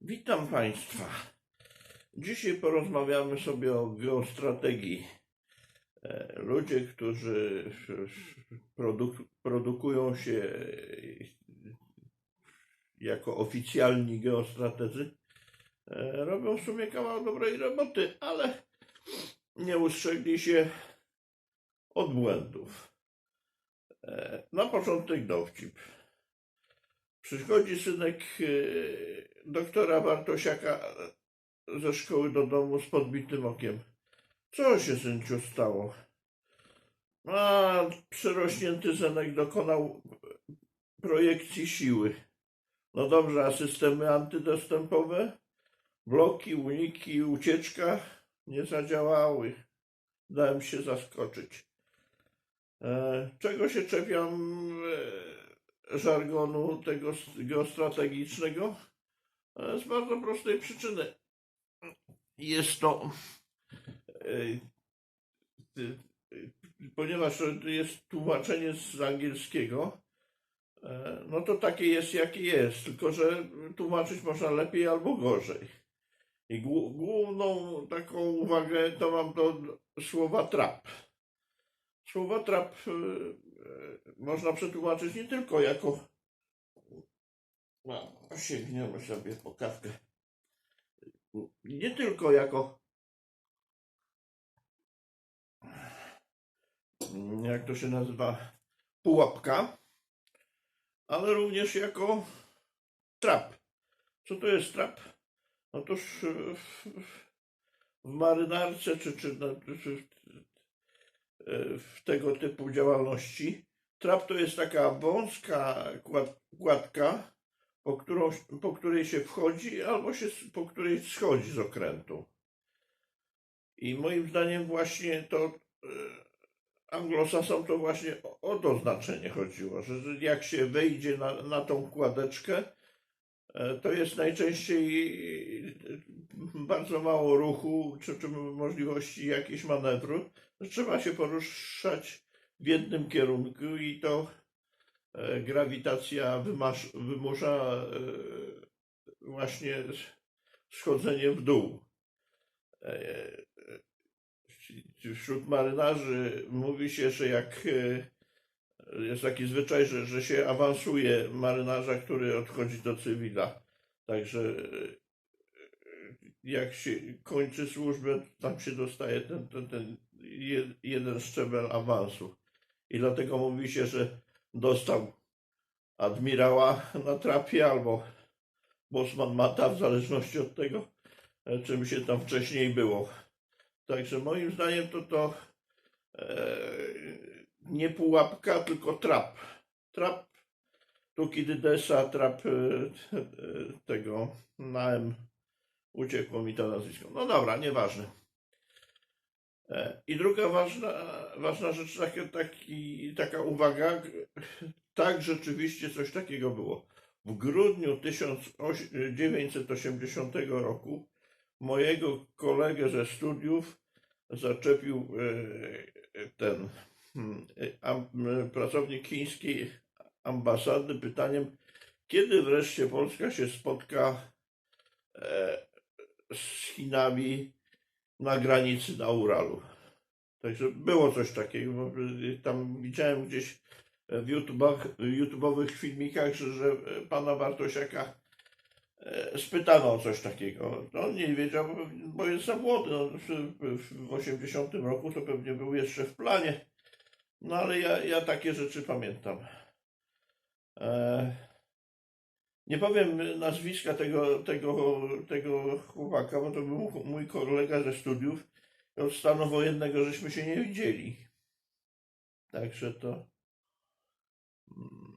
Witam Państwa. Dzisiaj porozmawiamy sobie o geostrategii. E, Ludzie, którzy produk- produkują się jako oficjalni geostrategzy, e, robią w sumie kawał dobrej roboty, ale nie ustrzegli się od błędów. E, Na początek dowcip. Przychodzi synek e, doktora Bartosiaka ze szkoły do domu z podbitym okiem. Co się, synciu, stało? A, przerośnięty synek dokonał projekcji siły. No dobrze, a systemy antydostępowe? Bloki, uniki, ucieczka nie zadziałały. Dałem się zaskoczyć. E, czego się czepiam e, żargonu tego geostrategicznego? Z bardzo prostej przyczyny. Jest to, e, e, ponieważ jest tłumaczenie z angielskiego, e, no to takie jest, jakie jest, tylko że tłumaczyć można lepiej albo gorzej. I głó- główną taką uwagę to mam do słowa trap. Słowa trap można przetłumaczyć nie tylko jako no, sięgniemy sobie po kawkę. Nie tylko jako jak to się nazywa pułapka, ale również jako trap. Co to jest trap? Otóż e, w, w marynarce czy, czy, czy w tego typu działalności trap to jest taka wąska kład, kładka, po, którą, po której się wchodzi albo się, po której schodzi z okrętu. I moim zdaniem właśnie to e, anglosasom to właśnie o, to znaczenie chodziło, że jak się wejdzie na, na tą kładeczkę, e, to jest najczęściej e, bardzo mało ruchu, czy, czy możliwości jakiejś manewru. Trzeba się poruszać w jednym kierunku i to e, grawitacja wymusza e, właśnie schodzenie w dół. E, Wśród marynarzy mówi się, że jak jest taki zwyczaj, że, że się awansuje marynarza, który odchodzi do cywila. Także jak się kończy służbę, tam się dostaje ten, ten, ten jeden szczebel awansu. I dlatego mówi się, że dostał admirała na trapie albo bosman mata, w zależności od tego, e, czym się tam wcześniej było. Także moim zdaniem to to e, nie pułapka, tylko trap. Trap tu kiedy desa, trap e, e, tego na M. Uciekło mi to nazwisko. No dobra, nieważne. E, I druga ważna, ważna rzecz, takie, taki, taka uwaga, tak rzeczywiście coś takiego było. W grudniu 1980 roku mojego kolegę ze studiów zaczepił e, ten hmm, pracownik chińskiej ambasady pytaniem, kiedy wreszcie Polska się spotka e, z Chinami na granicy na Uralu. Także było coś takiego. Tam widziałem gdzieś w YouTube'owych filmikach, że, że pana Bartosiaka e, spytano o coś takiego. No, on nie wiedział, bo- jest za młody. No, w, w 80 roku to pewnie był jeszcze w planie. No ale ja, ja takie rzeczy pamiętam. E, nie powiem nazwiska tego, tego, tego chłopaka, bo to był mój kolega ze studiów. Od stanu wojennego żeśmy się nie widzieli. Także to. mm,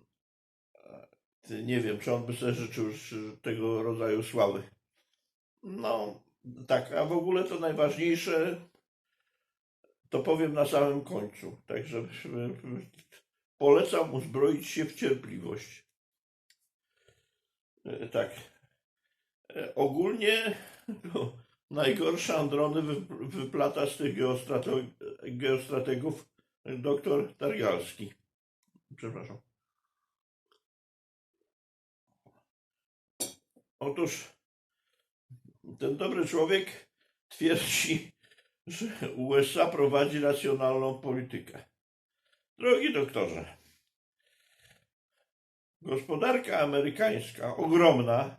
Nie wiem, czy on by sobie życzył tego rodzaju sławy. No, tak, a w ogóle to najważniejsze to powiem na samym końcu. Także e, polecam uzbroić się w cierpliwość. E, Tak. E, Ogólnie to najgorsze androny wy- wyplata z tych geostrate- geostrategów doktor Targalski. Przepraszam. Otóż ten dobry człowiek twierdzi, że USA prowadzi racjonalną politykę. Drogi doktorze, gospodarka amerykańska, ogromna,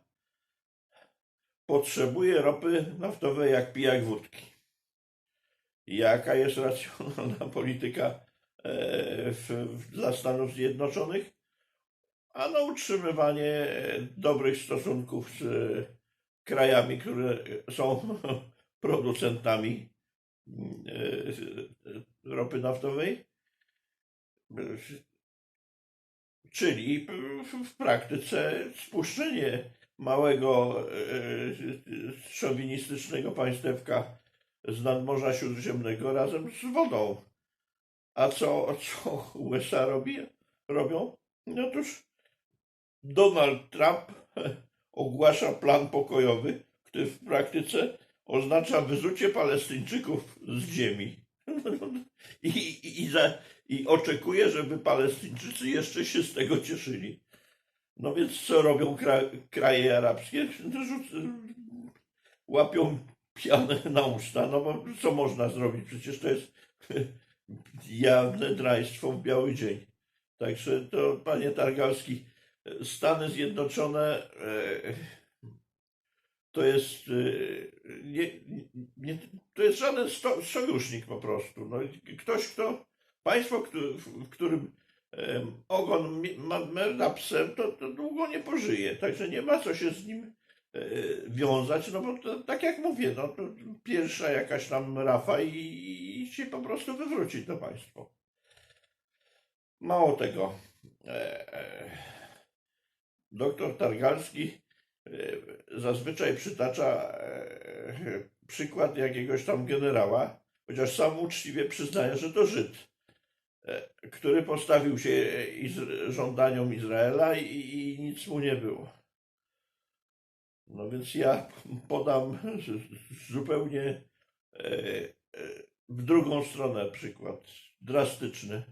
potrzebuje ropy naftowej jak pijak wódki. Jaka jest racjonalna polityka e, w, w, dla Stanów Zjednoczonych? A no utrzymywanie e, dobrych stosunków z e, krajami, które są producentami e, ropy naftowej. Czyli w- praktyce spuszczenie małego e, szowinistycznego państewka z nadmorza śródziemnego razem z wodą. A co, co USA robi, robią? No Otóż Donald Trump ogłasza plan pokojowy, który w praktyce oznacza wyzucie Palestyńczyków z ziemi. I, i, i, za, I oczekuje, żeby Palestyńczycy jeszcze się z tego cieszyli. No więc co robią kra, kraje arabskie? Łapią pianę na usta, no bo co można zrobić? Przecież to jest jawne draństwo w biały dzień. Także to, panie Targalski, Stany Zjednoczone e, to jest e, nie, nie, to jest żaden sto, sojusznik po prostu. No, ktoś, kto, państwo, któ- w którym em, ogon merda psem, to, to długo nie pożyje. Także nie ma co się z nim e, wiązać, no bo to, tak jak mówię, no to pierwsza jakaś tam rafa i, i się po prostu wywróci to państwo. Mało tego. E, e, doktor Targalski zazwyczaj przytacza e, przykład jakiegoś tam generała, chociaż sam uczciwie przyznaje, że to Żyd, e, który postawił się żądaniom Izraela i, i nic mu nie było. No więc ja podam zupełnie e, e, w drugą stronę przykład, drastyczny.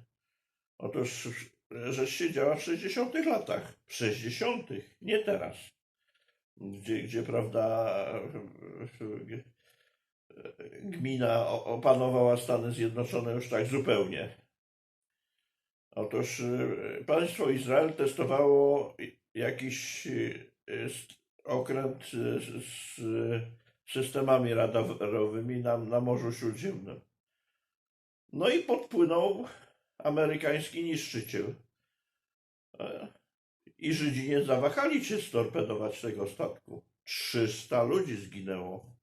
Otóż rzecz się działa w 60 latach. W 60 nie teraz. Gdzie, gdzie prawda, gmina opanowała Stany Zjednoczone już tak zupełnie. Otóż y, państwo Izrael testowało jakiś s- okręt z, z systemami radarowymi na, na Morzu Śródziemnym. No i podpłynął amerykański niszczyciel. I Żydzi nie zawahali się storpedować tego statku. 300 ludzi zginęło.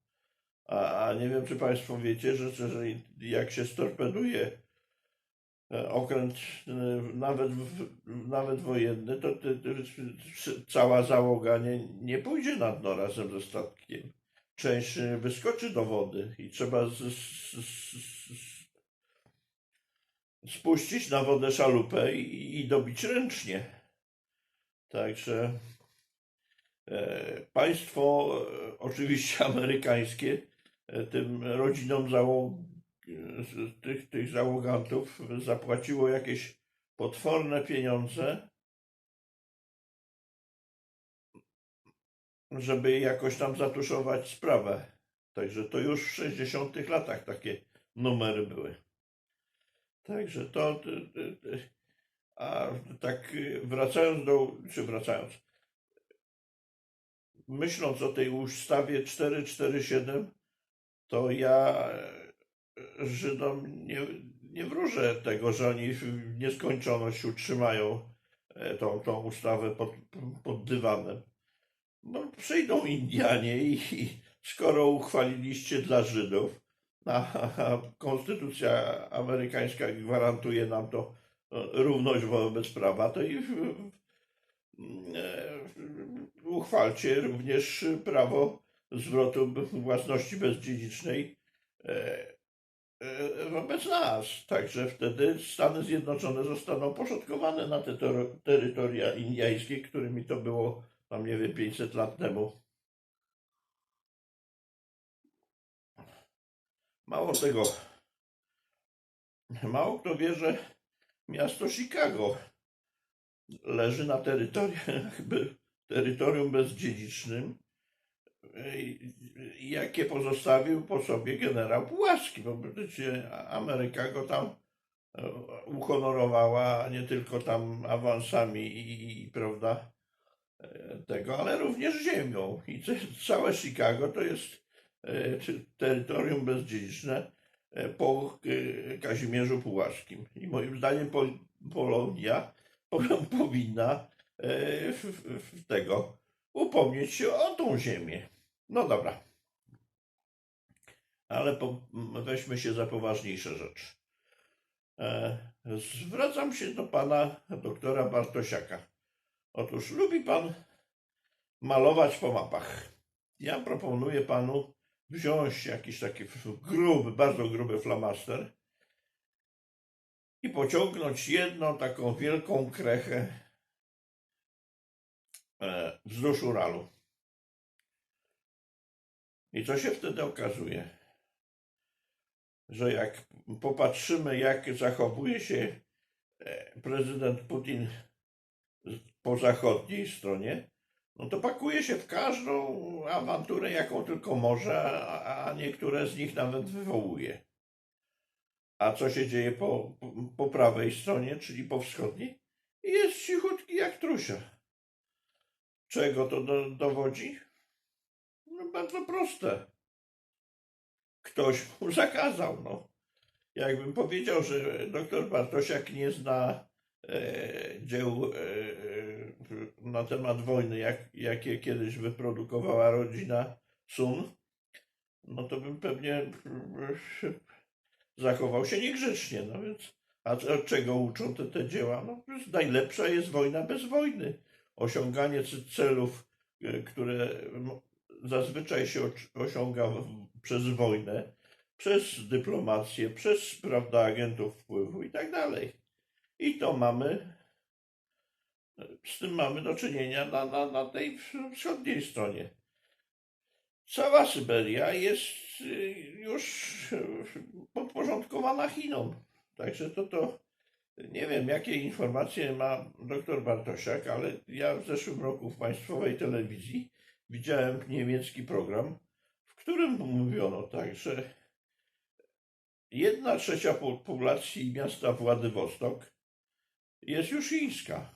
A, a nie wiem, czy Państwo wiecie, że, że jak się storpeduje e, okręt e, nawet, nawet wojenny, to, to, to cała załoga nie, nie pójdzie na dno razem ze statkiem. Część wyskoczy do wody i trzeba z, z, z, spuścić na wodę szalupę i, i dobić ręcznie. Także e, państwo, e, oczywiście amerykańskie, e, tym rodzinom załog, tych, tych załogantów zapłaciło jakieś potworne pieniądze, żeby jakoś tam zatuszować sprawę. Także to już w 60 latach takie numery były. Także to. A tak y, wracając do. Czy wracając. Myśląc o tej ustawie 447, to ja e, Żydom nie, nie wróżę tego, że oni w nieskończoność utrzymają e, tą, tą ustawę pod, pod dywanem. No, przyjdą Indianie i, skoro uchwaliliście dla Żydów, a, konstytucja amerykańska gwarantuje nam to równość wobec prawa, to i e, uchwalcie również prawo zwrotu własności bezdziedzicznej e, e, wobec nas. Także wtedy Stany Zjednoczone zostaną poszatkowane na te terytoria indyjskie, którymi to było tam nie wiem 500 lat temu. Mało tego, mało kto wie, że miasto Chicago. Leży na terytorium, bezdziedzicznym. Jakie pozostawił po sobie generał Pułaski, bo przecież Ameryka go tam e, uhonorowała nie tylko tam awansami i, i prawda, e, tego, ale również ziemią. I całe Chicago to jest e, terytorium bezdziedziczne po e, Kazimierzu Pułaskim. I moim zdaniem Pol- Polonia po- powinna e, tego upomnieć się o tą ziemię. No dobra. Ale po, weźmy się za poważniejsze rzeczy. E, zwracam się do pana doktora Bartosiaka. Otóż lubi pan malować po mapach. Ja proponuję panu wziąć jakiś taki gruby, bardzo gruby flamaster i pociągnąć jedną taką wielką krechę e, wzdłuż Uralu. I co się wtedy okazuje? Że jak popatrzymy, jak zachowuje się e, prezydent Putin po zachodniej stronie, no to pakuje się w każdą awanturę, jaką tylko może, a, niektóre z nich nawet wywołuje. A co się dzieje po, po, po prawej stronie, czyli po wschodniej? Jest cichutki jak trusia. Czego to do, dowodzi? No bardzo proste. Ktoś mu zakazał, no. Jakbym powiedział, że doktor Bartosiak nie zna e, dzieł e, e, na temat wojny, jak, jakie kiedyś wyprodukowała rodzina Sun, no to bym pewnie e, zachował się niegrzecznie, no więc a od czego uczą te, te dzieła? No, najlepsza jest wojna bez wojny. Osiąganie celów, e, które zazwyczaj się osiąga przez wojnę, przez dyplomację, przez prawda, agentów wpływu i tak dalej. I to mamy, z tym mamy do czynienia na, na, na tej wschodniej stronie. Cała Syberia jest y, już y, podporządkowana Chinom. Także to, to nie wiem, jakie informacje ma doktor Bartosiak, ale ja w zeszłym roku w państwowej telewizji widziałem niemiecki program, w którym mówiono tak, że jedna trzecia po- populacji miasta Władywostok jest już chińska,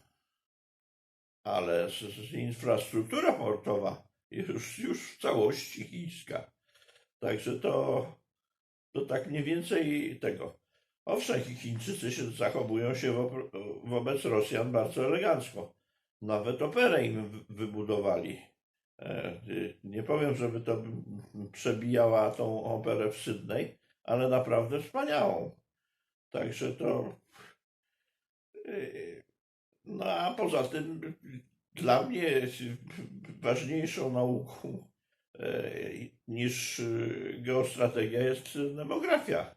ale infrastruktura portowa już, już w całości chińska. Także to, to tak mniej więcej tego. Owszem, Chińczycy się zachowują się wo, wobec Rosjan bardzo elegancko. Nawet operę im wy- wybudowali. E, Nie powiem, żeby to przebijała tą operę w Sydney, ale naprawdę wspaniałą. Także to. No a poza tym dla mnie ważniejszą nauką e, niż y, geostrategia jest demografia.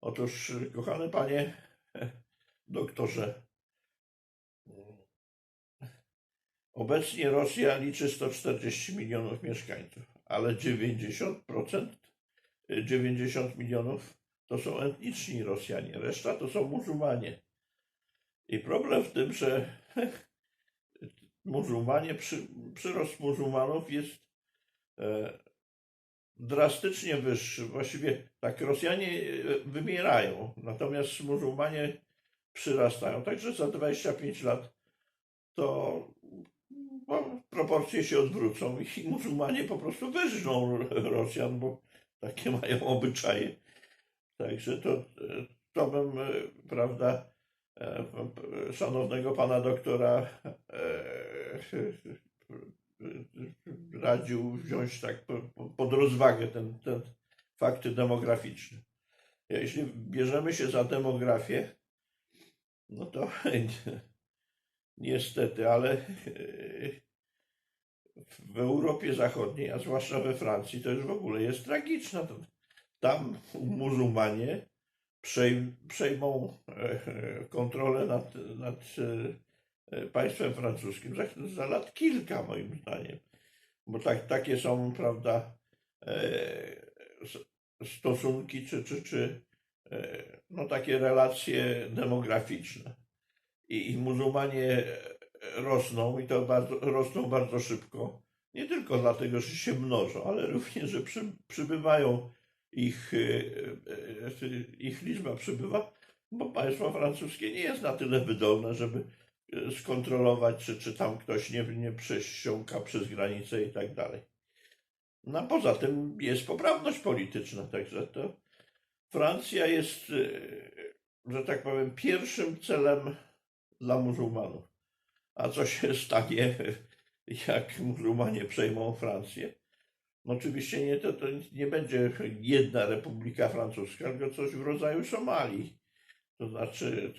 Otóż, kochany panie doktorze, obecnie Rosja liczy 140 milionów mieszkańców, ale 90%, y, 90 milionów to są etniczni Rosjanie, reszta to są muzułmanie. I problem w tym, że muzułmanie, przy, przyrost muzułmanów jest e, drastycznie wyższy. Właściwie tak Rosjanie e, wymierają, natomiast muzułmanie przyrastają. Także za 25 lat to no, proporcje się odwrócą i muzułmanie po prostu wyżną Rosjan, bo takie mają obyczaje. Także to, e, to bym, e, prawda, szanownego pana doktora e, radził wziąć tak po- po- pod rozwagę ten, ten fakty demograficzne. Jeśli bierzemy się za demografię, no to niestety, ale e, w Europie Zachodniej, a zwłaszcza we Francji, to już w ogóle jest tragiczne. Tam muzułmanie przejmą e, kontrolę nad, nad e, państwem francuskim za, za lat kilka, moim zdaniem. Bo tak, takie są, prawda, e, stosunki, czy, czy, czy no, takie relacje demograficzne. I, I muzułmanie rosną, i to bardzo, rosną bardzo szybko. Nie tylko dlatego, że się mnożą, ale również, że przy, przybywają ich, e, e, ich liczba przybywa, bo państwo francuskie nie jest na tyle wydolne, żeby e, skontrolować, czy, czy tam ktoś nie, nie przesiąka przez granicę i tak dalej. No a poza tym jest poprawność polityczna, także to Francja jest, e, że tak powiem, pierwszym celem dla muzułmanów. A co się stanie, jak muzułmanie przejmą Francję? No oczywiście nie, to, to nie będzie jedna Republika Francuska, tylko coś w rodzaju Somalii. To znaczy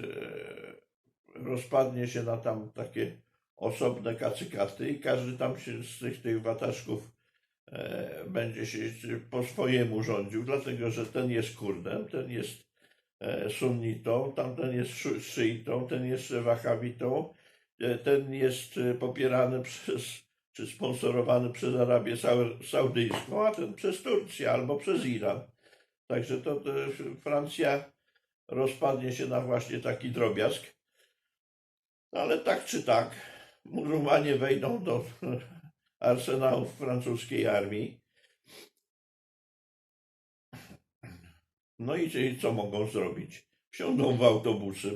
rozpadnie się na tam takie osobne kacykaty i każdy tam się z tych, tych wataszków e, będzie się po swojemu rządził, dlatego że ten jest Kurdem, ten jest e, sunnitą, tamten jest szy- szyitą, ten jest wahhabitą, e, ten jest e, popierany przez, czy sponsorowany przez Arabię Sau- Saudyjską, a ten przez Turcję albo przez Iran. Także to, to Francja rozpadnie się na właśnie taki drobiazg. Ale tak czy tak, muzułmanie wejdą do arsenałów francuskiej armii. No i co mogą zrobić? Wsiądą w autobusy,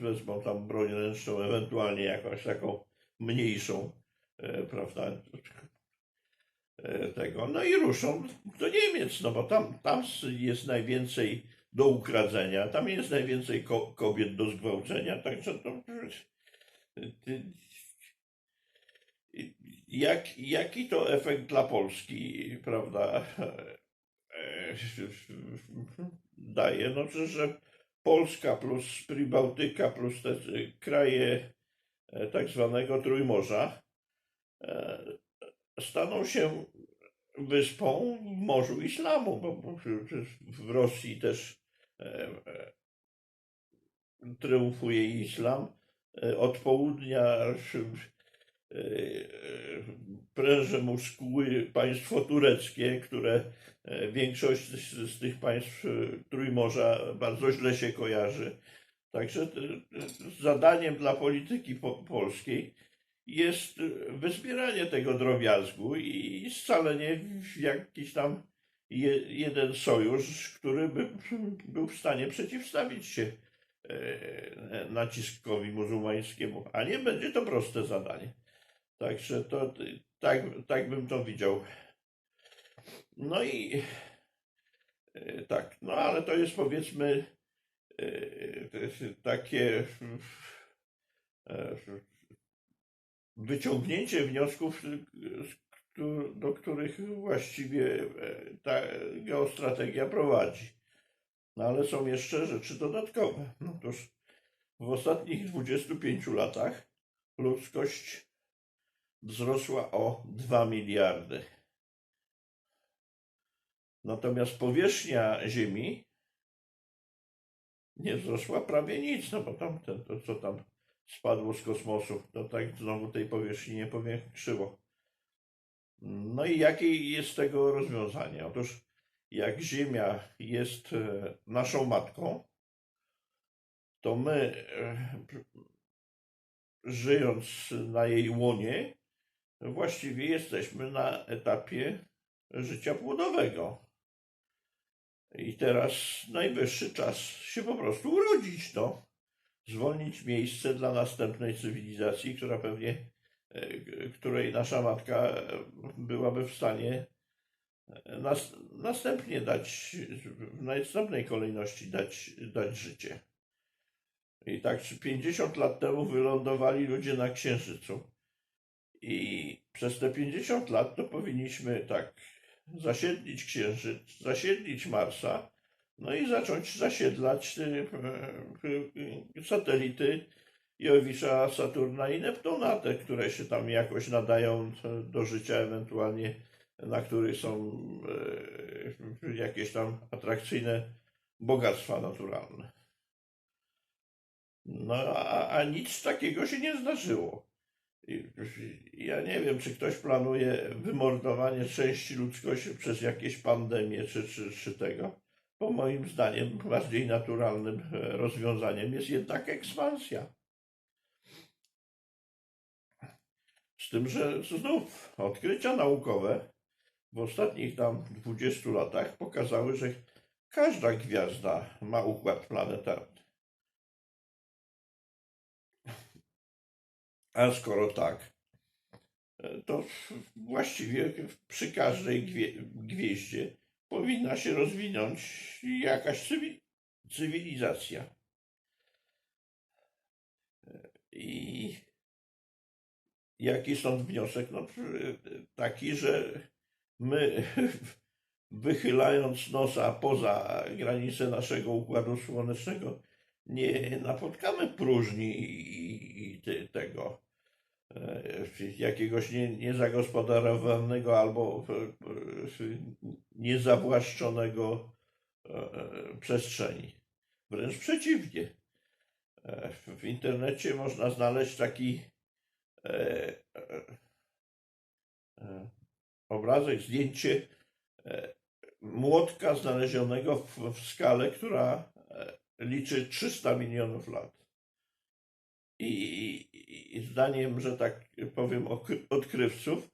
wezmą tam broń ręczną, ewentualnie jakąś taką mniejszą, prawda, e, tego. No i ruszą do Niemiec, no bo tam, tam jest najwięcej do ukradzenia, tam jest najwięcej ko kobiet do zgwałcenia, także to... Jak, jaki to efekt dla Polski, prawda, e, daje? No, że, Polska plus Pribałtyka plus te kraje e, tak zwanego Trójmorza e, staną się wyspą w Morzu Islamu, bo w Rosji też e, e, triumfuje islam. E, Od południa e, pręży muskuły państwo tureckie, które e, większość z, tych państw e, Trójmorza bardzo źle się kojarzy. Także e, e, zadaniem dla polityki po, polskiej jest e, wyzbieranie tego drobiazgu i scalenie w jakiś tam je, jeden sojusz, który by był w stanie przeciwstawić się e, naciskowi muzułmańskiemu, a nie będzie to proste zadanie. Także to y, tak, tak bym to widział. No i y, tak, no ale to jest powiedzmy y, y, takie y, y, wyciągnięcie wniosków, do których właściwie y, ta geostrategia prowadzi. No ale są jeszcze rzeczy dodatkowe. No Otóż w ostatnich 25 latach ludzkość wzrosła o 2 miliardy. Natomiast powierzchnia Ziemi nie wzrosła prawie nic, no bo tam to co tam spadło z kosmosu, to tak znowu tej powierzchni nie powiększyło. No i jakie jest tego rozwiązanie? Otóż jak Ziemia jest e, naszą matką, to my e, żyjąc na jej łonie, właściwie jesteśmy na etapie życia płodowego. I teraz najwyższy czas się po prostu urodzić, no. Zwolnić miejsce dla następnej cywilizacji, która pewnie, e, której nasza matka e, byłaby w stanie e, nas, następnie dać, w następnej kolejności dać, dać życie. I tak 50 lat temu wylądowali ludzie na Księżycu. I przez te 50 lat to powinniśmy tak zasiedlić Księżyc, zasiedlić Marsa, no i zacząć zasiedlać y, y, satelity Jowisza, Saturna i Neptuna, te, które się tam jakoś nadają do życia, ewentualnie na których są y, jakieś tam atrakcyjne bogactwa naturalne. No, a, a nic takiego się nie zdarzyło. Ja nie wiem, czy ktoś planuje wymordowanie części ludzkości przez jakieś pandemie, czy, czy, czy tego. Bo moim zdaniem bardziej naturalnym e, rozwiązaniem jest jednak ekspansja. Z tym, że znów odkrycia naukowe w ostatnich tam 20 latach pokazały, że każda gwiazda ma układ planetarny. A skoro tak, to właściwie przy każdej gwie, gwieździe powinna się rozwinąć jakaś cywi, cywilizacja. I jaki stąd wniosek? No, taki, że my wychylając nosa poza granice naszego układu słonecznego, nie napotkamy próżni i, i te, tego jakiegoś nie, niezagospodarowanego albo e, e, niezawłaszczonego przestrzeni. Wręcz przeciwnie. W internecie można znaleźć taki obrazek, zdjęcie młotka znalezionego w skale, która liczy 300 milionów lat. I, i, zdaniem, że tak powiem, odkrywców,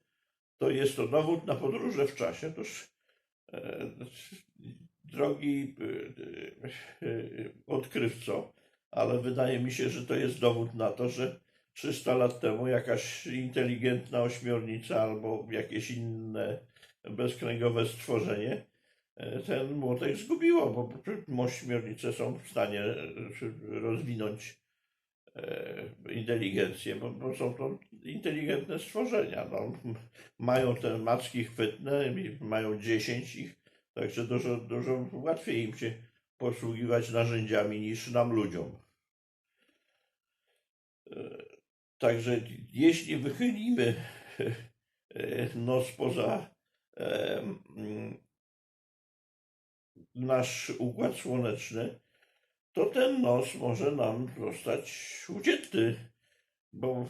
to jest to dowód na podróże w czasie. Otóż e, drogi e, e, odkrywco, ale wydaje mi się, że to jest dowód na to, że 300 lat temu jakaś inteligentna ośmiornica albo jakieś inne bezkręgowe stworzenie E, ten młotek zgubiło, bo ośmiornice są w stanie e, rozwinąć inteligencję, bo, bo są to inteligentne stworzenia. No, mają te macki chwytne, mają 10 ich, także dużo, dużo łatwiej im się posługiwać narzędziami niż nam ludziom. Także jeśli wychylimy nos poza nasz układ słoneczny, to ten nos może nam zostać ucięty, bo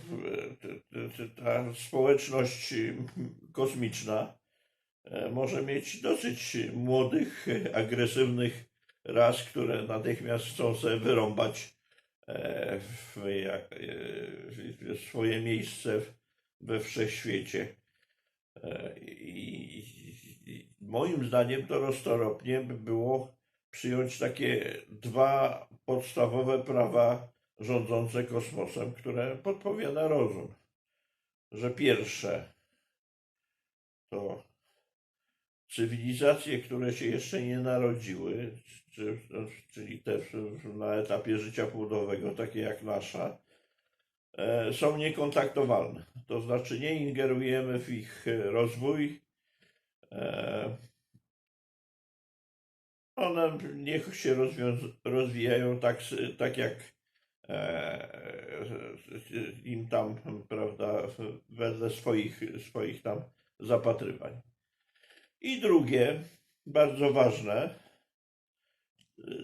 ta społeczność kosmiczna e, może mieć dosyć młodych, agresywnych ras, które natychmiast chcą sobie wyrąbać e, e, swoje miejsce we wszechświecie. I moim zdaniem to roztoropnie by było przyjąć takie dwa podstawowe prawa rządzące kosmosem, które podpowiada rozum. Że pierwsze to cywilizacje, które się jeszcze nie narodziły, czyli te na etapie życia płodowego, takie jak nasza, e, są niekontaktowalne. To znaczy nie ingerujemy w ich rozwój, E, one niech się rozwijają tak, tak jak e, im tam, prawda, wedle swoich, swoich tam zapatrywań. I drugie, bardzo ważne,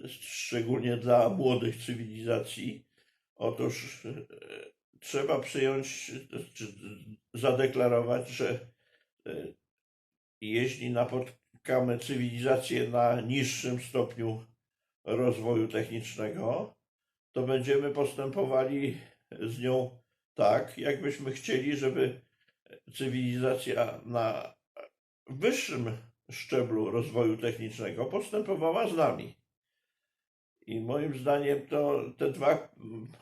szczególnie dla młodych cywilizacji, otóż e, trzeba przyjąć, czy zadeklarować, że jeśli napotkamy cywilizację na niższym stopniu rozwoju technicznego, to będziemy postępowali z nią tak, jakbyśmy chcieli, żeby cywilizacja na wyższym szczeblu rozwoju technicznego postępowała z nami. I moim zdaniem to te dwa mm,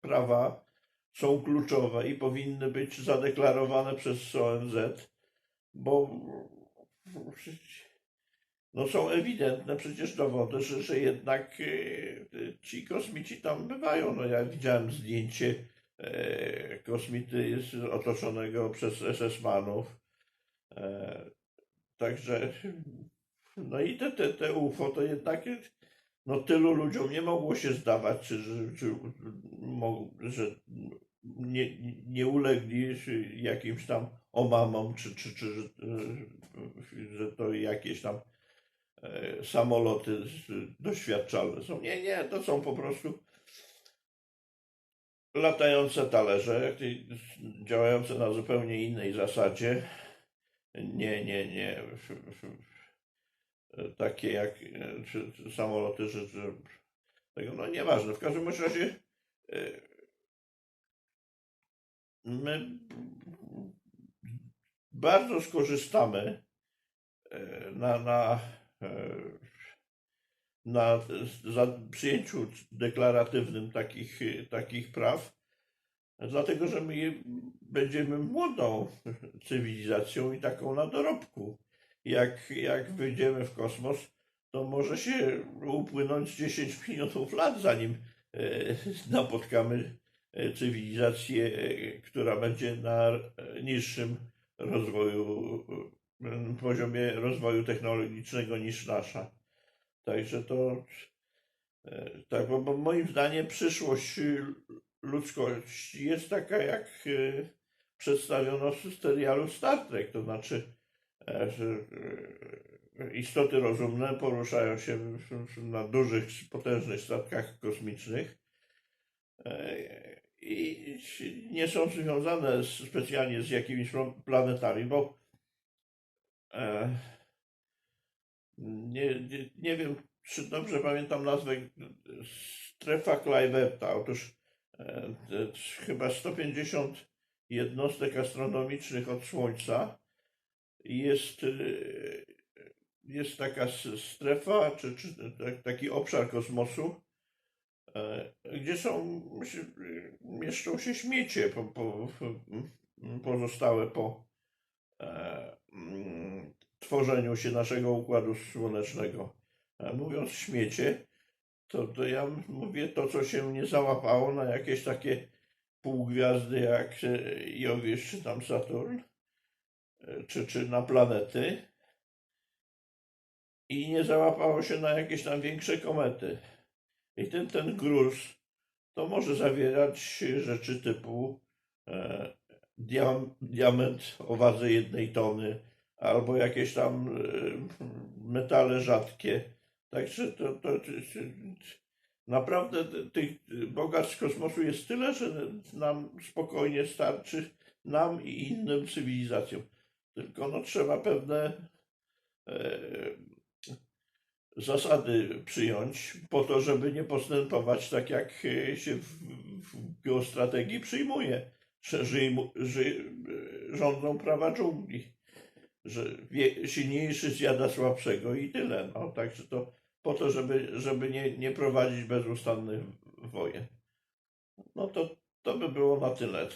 prawa są kluczowe i powinny być zadeklarowane przez ONZ bo no są ewidentne przecież dowody, że, że jednak e, ci kosmici tam bywają. No ja widziałem zdjęcie e, kosmity otoczonego przez SS-manów. E, także no i te, te, te UFO to jednak no tylu ludziom nie mogło się zdawać, czy, czy, czy że nie, nie ulegli jakimś tam omamom, czy, czy, czy że, że to jakieś tam e, samoloty doświadczalne są. Nie, nie, to są po prostu latające talerze, działające na zupełnie innej zasadzie. Nie, nie, nie. Takie jak czy, czy samoloty, że, że tego, no nieważne. W każdym razie e, my bardzo skorzystamy e, na, na, e, na przyjęciu deklaratywnym takich, takich praw, dlatego że my będziemy młodą cywilizacją i taką na dorobku. Jak, jak wyjdziemy w kosmos, to może się upłynąć 10 milionów lat, zanim e, napotkamy cywilizację, która będzie na niższym rozwoju, e, poziomie rozwoju technologicznego niż nasza. Także to e, tak, bo, moim zdaniem przyszłość e, ludzkości jest taka, jak e, przedstawiono w serialu Star Trek, to znaczy e, istoty rozumne poruszają się na dużych, potężnych statkach kosmicznych e, i nie są związane specjalnie z jakimiś pla- planetami, bo e, nie, nie, nie wiem, czy dobrze pamiętam nazwę strefa Cliverta. Otóż e, chyba 150 jednostek astronomicznych od Słońca jest, e, jest taka strefa, czy, czy tak- taki obszar kosmosu, gdzie są, mieszczą się śmiecie po, po, pozostałe po e, tworzeniu się naszego Układu Słonecznego. A mówiąc śmiecie, to, to ja mówię to, co się nie załapało na jakieś takie półgwiazdy jak e, Jowisz czy tam Saturn, e, czy, czy na planety i nie załapało się na jakieś tam większe komety. I ten, ten gruz to może zawierać rzeczy typu e, diam, diament o wadze jednej tony, albo jakieś tam e, metale rzadkie. Także to, to, to, naprawdę tych bogactw kosmosu jest tyle, że nam spokojnie starczy, nam i innym cywilizacjom. Tylko no, trzeba pewne e, zasady przyjąć po to, żeby nie postępować tak, jak e, się w, w geostrategii przyjmuje, że żyjmu, ży, e, rządzą prawa dżungli, że wie, silniejszy zjada słabszego i tyle. No, także to po to, żeby, żeby nie, nie prowadzić bezustannych wojen. No to, to by było na tyle.